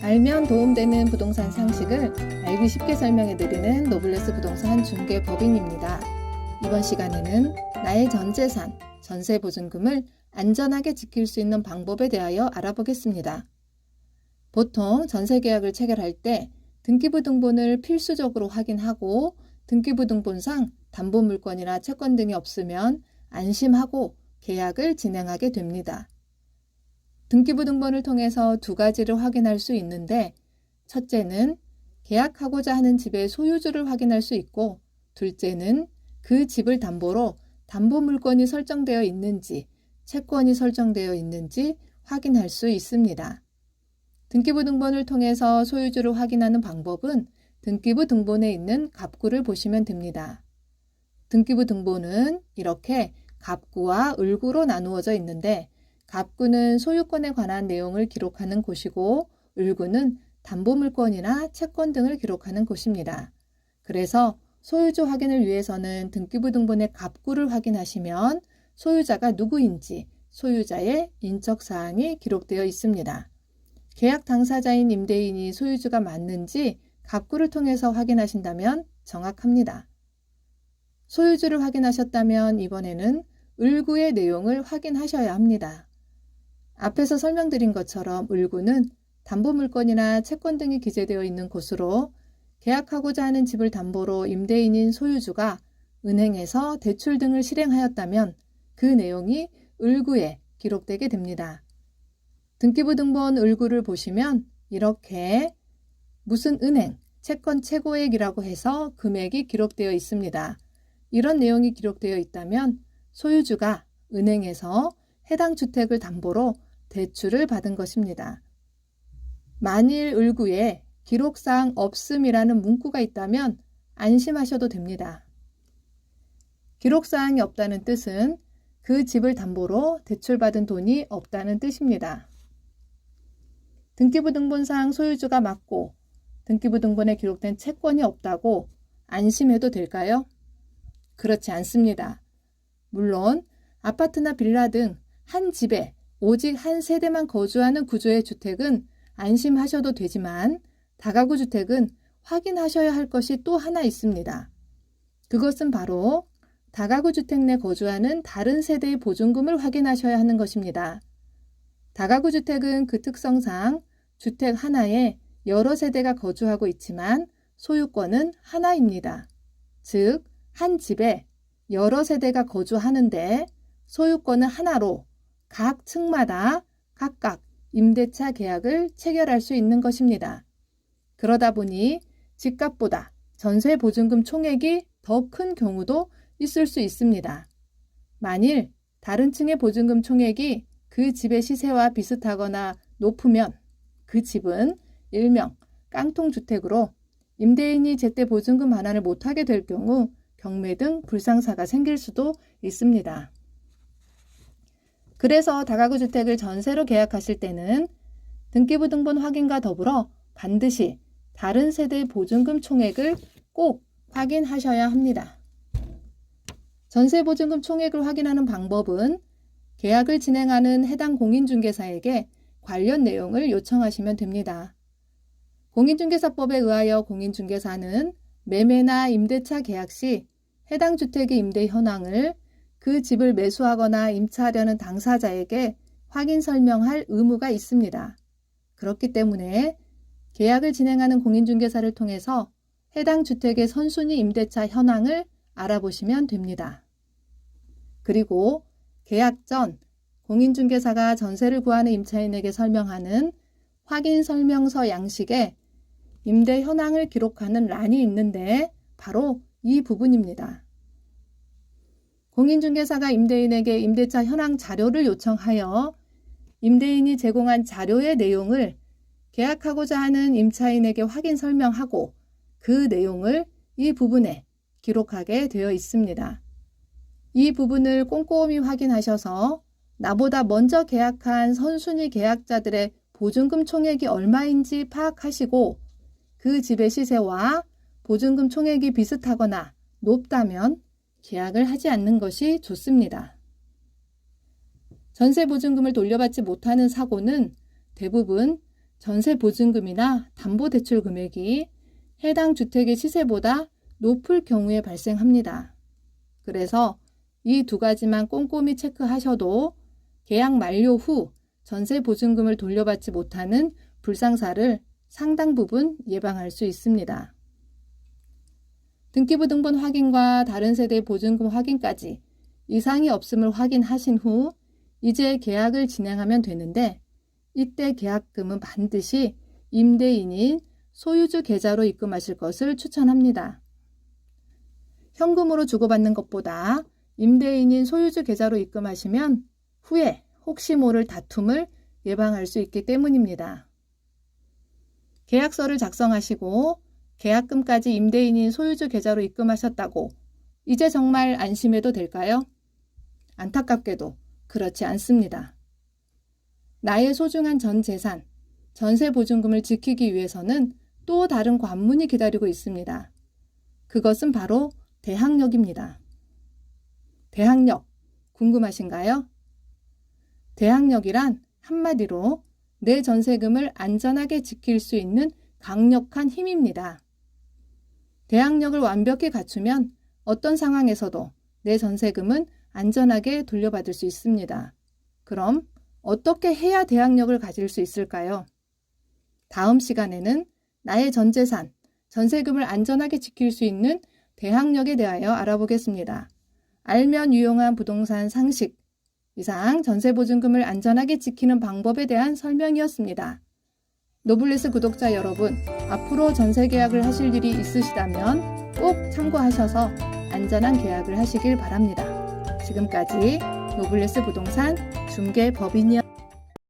알면 도움되는 부동산 상식을 알기 쉽게 설명해드리는 노블레스 부동산 중개 법인입니다. 이번 시간에는 나의 전 재산, 전세 보증금을 안전하게 지킬 수 있는 방법에 대하여 알아보겠습니다. 보통 전세 계약을 체결할 때 등기부 등본을 필수적으로 확인하고 등기부 등본상 담보 물건이나 채권 등이 없으면 안심하고 계약을 진행하게 됩니다. 등기부 등본을 통해서 두 가지를 확인할 수 있는데 첫째는 계약하고자 하는 집의 소유주를 확인할 수 있고 둘째는 그 집을 담보로 담보 물건이 설정되어 있는지 채권이 설정되어 있는지 확인할 수 있습니다. 등기부 등본을 통해서 소유주를 확인하는 방법은 등기부 등본에 있는 갑구를 보시면 됩니다. 등기부 등본은 이렇게 갑구와 을구로 나누어져 있는데 갑구는 소유권에 관한 내용을 기록하는 곳이고 을구는 담보 물건이나 채권 등을 기록하는 곳입니다. 그래서 소유주 확인을 위해서는 등기부 등본의 갑구를 확인하시면 소유자가 누구인지 소유자의 인적 사항이 기록되어 있습니다. 계약 당사자인 임대인이 소유주가 맞는지 갑구를 통해서 확인하신다면 정확합니다. 소유주를 확인하셨다면 이번에는 을구의 내용을 확인하셔야 합니다. 앞에서 설명드린 것처럼 을구는 담보 물건이나 채권 등이 기재되어 있는 곳으로 계약하고자 하는 집을 담보로 임대인인 소유주가 은행에서 대출 등을 실행하였다면 그 내용이 을구에 기록되게 됩니다. 등기부 등본 을구를 보시면 이렇게 무슨 은행, 채권 최고액이라고 해서 금액이 기록되어 있습니다. 이런 내용이 기록되어 있다면 소유주가 은행에서 해당 주택을 담보로 대출을 받은 것입니다. 만일 을구에 기록상 없음이라는 문구가 있다면 안심하셔도 됩니다. 기록사항이 없다는 뜻은 그 집을 담보로 대출받은 돈이 없다는 뜻입니다. 등기부 등본상 소유주가 맞고 등기부 등본에 기록된 채권이 없다고 안심해도 될까요? 그렇지 않습니다. 물론 아파트나 빌라 등 한 집에 오직 한 세대만 거주하는 구조의 주택은 안심하셔도 되지만 다가구 주택은 확인하셔야 할 것이 또 하나 있습니다. 그것은 바로 다가구 주택 내 거주하는 다른 세대의 보증금을 확인하셔야 하는 것입니다. 다가구 주택은 그 특성상 주택 하나에 여러 세대가 거주하고 있지만 소유권은 하나입니다. 즉, 한 집에 여러 세대가 거주하는데 소유권은 하나로 각 층마다 각각 임대차 계약을 체결할 수 있는 것입니다. 그러다 보니 집값보다 전세 보증금 총액이 더 큰 경우도 있을 수 있습니다. 만일 다른 층의 보증금 총액이 그 집의 시세와 비슷하거나 높으면 그 집은 일명 깡통주택으로 임대인이 제때 보증금 반환을 못하게 될 경우 경매 등 불상사가 생길 수도 있습니다. 그래서 다가구 주택을 전세로 계약하실 때는 등기부 등본 확인과 더불어 반드시 다른 세대의 보증금 총액을 꼭 확인하셔야 합니다. 전세 보증금 총액을 확인하는 방법은 계약을 진행하는 해당 공인중개사에게 관련 내용을 요청하시면 됩니다. 공인중개사법에 의하여 공인중개사는 매매나 임대차 계약 시 해당 주택의 임대 현황을 그 집을 매수하거나 임차하려는 당사자에게 확인 설명할 의무가 있습니다. 그렇기 때문에 계약을 진행하는 공인중개사를 통해서 해당 주택의 선순위 임대차 현황을 알아보시면 됩니다. 그리고 계약 전 공인중개사가 전세를 구하는 임차인에게 설명하는 확인 설명서 양식에 임대 현황을 기록하는 란이 있는데 바로 이 부분입니다. 공인중개사가 임대인에게 임대차 현황 자료를 요청하여 임대인이 제공한 자료의 내용을 계약하고자 하는 임차인에게 확인 설명하고 그 내용을 이 부분에 기록하게 되어 있습니다. 이 부분을 꼼꼼히 확인하셔서 나보다 먼저 계약한 선순위 계약자들의 보증금 총액이 얼마인지 파악하시고 그 집의 시세와 보증금 총액이 비슷하거나 높다면 계약을 하지 않는 것이 좋습니다. 전세 보증금을 돌려받지 못하는 사고는 대부분 전세 보증금이나 담보 대출 금액이 해당 주택의 시세보다 높을 경우에 발생합니다. 그래서 이 두 가지만 꼼꼼히 체크하셔도 계약 만료 후 전세 보증금을 돌려받지 못하는 불상사를 상당 부분 예방할 수 있습니다. 등기부등본 확인과 다른 세대 보증금 확인까지 이상이 없음을 확인하신 후 이제 계약을 진행하면 되는데 이때 계약금은 반드시 임대인인 소유주 계좌로 입금하실 것을 추천합니다. 현금으로 주고받는 것보다 임대인인 소유주 계좌로 입금하시면 후에 혹시 모를 다툼을 예방할 수 있기 때문입니다. 계약서를 작성하시고 계약금까지 임대인인 소유주 계좌로 입금하셨다고 이제 정말 안심해도 될까요? 안타깝게도 그렇지 않습니다. 나의 소중한 전 재산, 전세 보증금을 지키기 위해서는 또 다른 관문이 기다리고 있습니다. 그것은 바로 대항력입니다. 대항력, 궁금하신가요? 대항력이란 한마디로 내 전세금을 안전하게 지킬 수 있는 강력한 힘입니다. 대항력을 완벽히 갖추면 어떤 상황에서도 내 전세금은 안전하게 돌려받을 수 있습니다. 그럼 어떻게 해야 대항력을 가질 수 있을까요? 다음 시간에는 나의 전 재산, 전세금을 안전하게 지킬 수 있는 대항력에 대하여 알아보겠습니다. 알면 유용한 부동산 상식. 이상 전세보증금을 안전하게 지키는 방법에 대한 설명이었습니다. 노블레스 구독자 여러분, 앞으로 전세 계약을 하실 일이 있으시다면 꼭 참고하셔서 안전한 계약을 하시길 바랍니다. 지금까지 노블레스 부동산 중개법인이었습니다.